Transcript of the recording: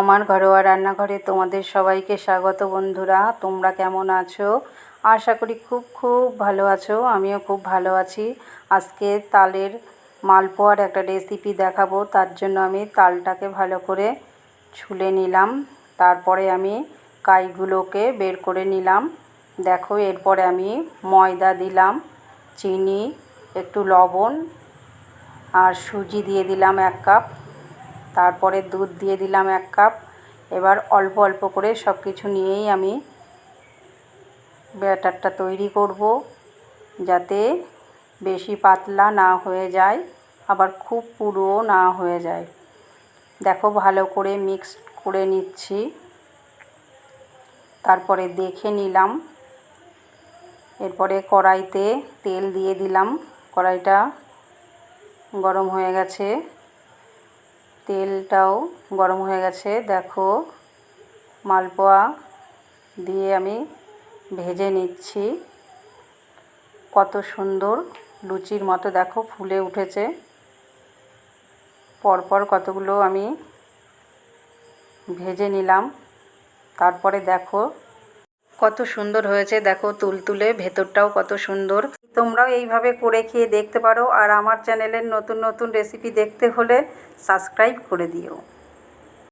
আমার ঘরোয়া রান্নাঘরে তোমাদের সবাইকে স্বাগত বন্ধুরা, তোমরা কেমন আছো? আশা করি খুব খুব ভালো আছো, আমিও খুব ভালো আছি। আজকে তালের মালপোয়ার একটা রেসিপি দেখাবো, তার জন্য আমি তালটাকে ভালো করে ছুলে নিলাম। তারপরে আমি কাইগুলোকে বের করে নিলাম। দেখো, এরপরে আমি ময়দা দিলাম, চিনি, একটু লবণ আর সুজি দিয়ে দিলাম এক কাপ। তারপরে দুধ দিয়ে দিলাম এক কাপ। এবার অল্প অল্প করে সব কিছু নিয়েই আমি ব্যাটারটা তৈরি করব, যাতে বেশি পাতলা না হয়ে যায়, আবার খুব পুরোও না হয়ে যায়। দেখো ভালো করে মিক্স করে নিচ্ছি। তারপরে দেখে নিলাম। এরপরে কড়াইতে তেল দিয়ে দিলাম। কড়াইটা গরম হয়ে গেছে। তেলটাও গরম হয়ে গেছে। দেখো, মালপোয়া দিয়ে আমি ভেজে নিচ্ছি। কত সুন্দর লুচির মতো দেখো, ফুলে উঠেছে। পরপর কতগুলো আমি ভেজে নিলাম। তারপরে দেখো, কত সুন্দর হয়েছে। দেখো, তুলতুলে, ভেতরটাও কত সুন্দর। তোমরাও এইভাবে করে খেয়ে দেখতে পারো আর আমার চ্যানেলের নতুন নতুন রেসিপি দেখতে হলে সাবস্ক্রাইব করে দিও।